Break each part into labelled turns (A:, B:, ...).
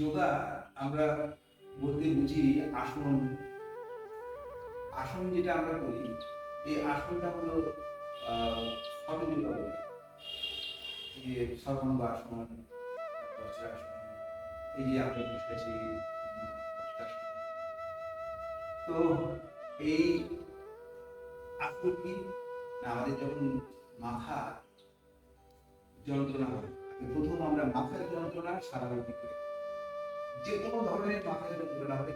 A: যোগা আমরা বলতে বুঝি আসন আসন যেটা আমরা করি এই আসনটা হলো সর্বযোগাবলী সর্বাঙ্গ আসন এই যে আমরা বসেছি তো এই আসন কি আমাদের যখন মাথা যন্ত্রণা হয় প্রথম আমরা মাথার যন্ত্রণা সারানোর দিকে যে কোনো ধরনের মাথায় না হলে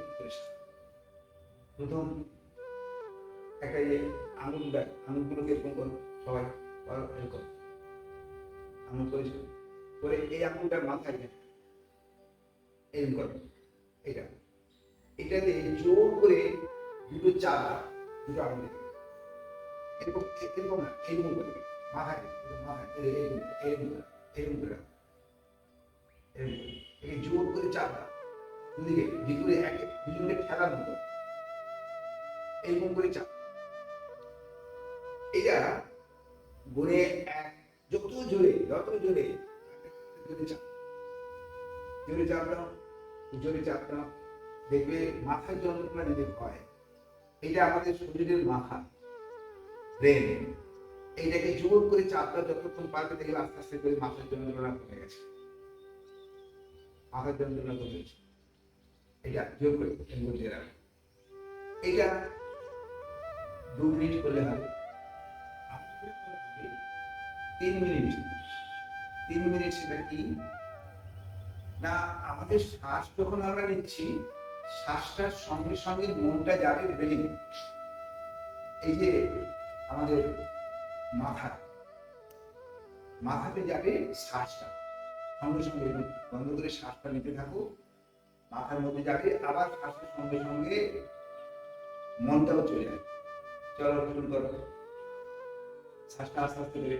A: প্রথম একটা যে আঙুল দেয় করো সবাই এরকম আঙুল করেছো করে এই আঙুলটা মাথায় যায় এরকম করো এটা এটাতে জোর করে দুটো চাপ দুটো আঙুল এরকম এরকম না এরকম করে মাথায় মাথায় এরকম এরকম করে এরকম করে এরকম করে জোর করে চাপ দুদিকে ভিতরে একে দুজনকে ঠেলার মতো এইরকম করে চাপ এটা গুনে এক যত জোরে যত জোরে জোরে চাপ জোরে চাপ দাও জোরে চাপ দাও দেখবে মাথার যন্ত্রণা যদি হয় এটা আমাদের শরীরের মাথা ব্রেন এইটাকে জোর করে চাপ দাও যতক্ষণ পারবে দেখবে আস্তে আস্তে করে মাথার যন্ত্রণা কমে গেছে মাথার যন্ত্রণা কমে গেছে এটা যোগ করি এর দিয়ে রাখি এটা দু মিনিট করলে হবে তিন মিনিট তিন মিনিট সেটা কি না আমাদের শ্বাস যখন আমরা নিচ্ছি শ্বাসটার সঙ্গে সঙ্গে মনটা যাবে ব্রেনে এই যে আমাদের মাথা মাথাতে যাবে শ্বাসটা সঙ্গে সঙ্গে বন্ধ করে শ্বাসটা নিতে থাকো মাথার মধ্যে যাবে আবার শ্বাসের সঙ্গে সঙ্গে মনটাও চলে যায় চলার শুরু করো শ্বাসটা আস্তে আস্তে বেড়ে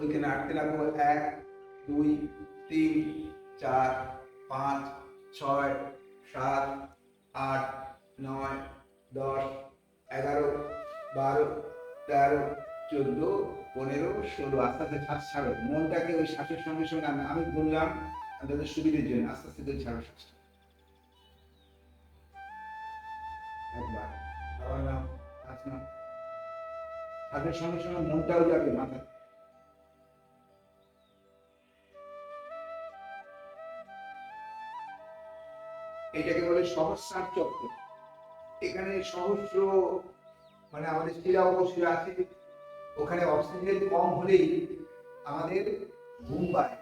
A: ওইখানে আটকে রাখবো এক দুই তিন চার পাঁচ ছয় সাত আট নয় দশ এগারো বারো তেরো চোদ্দ পনেরো ষোলো আস্তে আস্তে শ্বাস ছাড়ো মনটাকে ওই শ্বাসের সঙ্গে সঙ্গে আমি আমি বললাম তাদের সুবিধের জন্য আস্তে আস্তে করে ছাড়ো শ্বাসটা একবার শ্বাসের সঙ্গে সঙ্গে মনটাও যাবে মাথা এটাকে বলে সহস্রার চক্র এখানে সহস্র মানে আমাদের শিরা উপশিরা আছে ওখানে অক্সিজেন কম হলেই আমাদের ঘুম পায়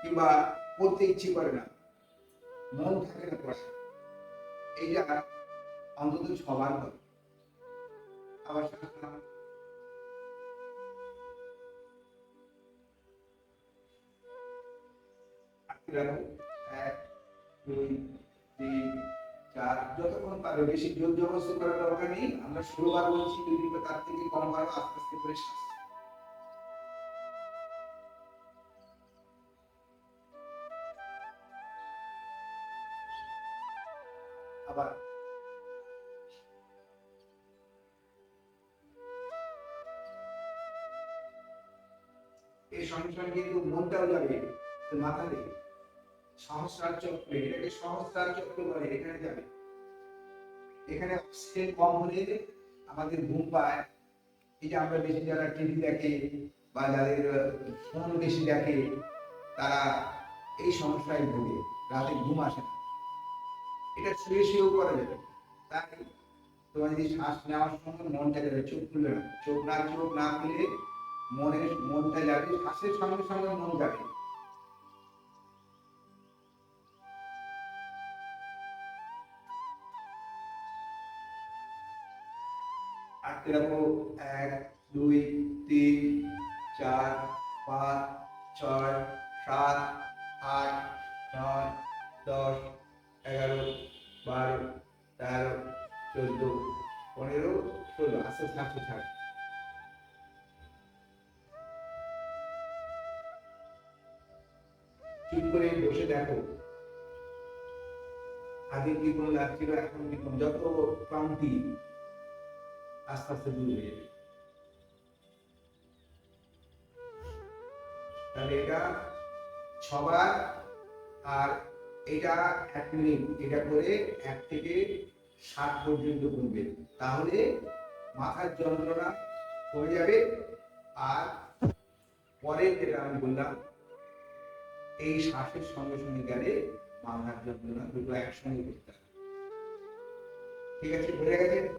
A: কিংবা পড়তে ইচ্ছে করে না মন থাকে না পড়া এইটা অন্তত সবার হবে আবার এক দুই তার যতক্ষণ পারে বেশি জোর জবরদস্তি করার দরকার নেই আমরা ষোলোবার বলছি যদি তার থেকে কম পারো আস্তে আস্তে করে শাস্তি আবার এর সঙ্গে সঙ্গে কিন্তু মনটাও যাবে মাথা দিয়ে সহস্রার চক্র এটাকে সহস্রার চক্র বলে এখানে যাবে এখানে অক্সিজেন কম হলে আমাদের ঘুম পায় এটা আমরা বেশি যারা টিভি দেখে বা যাদের ফোন বেশি দেখে তারা এই সমস্যায় ভোগে রাতে ঘুম আসে না এটা শুয়ে শুয়েও করা যাবে তাই তোমার যদি শ্বাস নেওয়ার সময় মনটা যাবে চোখ খুলবে না চোখ না চোখ না খুলে মনের মনটা যাবে শ্বাসের সঙ্গে সঙ্গে মন যাবে আটকে রাখো এক দুই তিন চার পাঁচ ছয় সাত আট নয় দশ এগারো বারো তেরো চোদ্দ পনেরো ষোলো আস্তে আচ্ছা, থাকতে থাক ঠিক করে বসে দেখো আগে কি কোনো লাগছিল এখন কি কোনো যত ক্লান্তি আস্তে আস্তে দূর হয়ে যাবে তাহলে এটা ছবার আর এটা এক মিনিট এটা করে এক থেকে সাত পর্যন্ত কমবে তাহলে মাথার যন্ত্রণা কমে যাবে আর পরে যেটা আমি বললাম এই শ্বাসের সঙ্গে সঙ্গে গেলে মাথার যন্ত্রণা দুটো একসঙ্গে করতে হবে ঠিক আছে বোঝা গেছে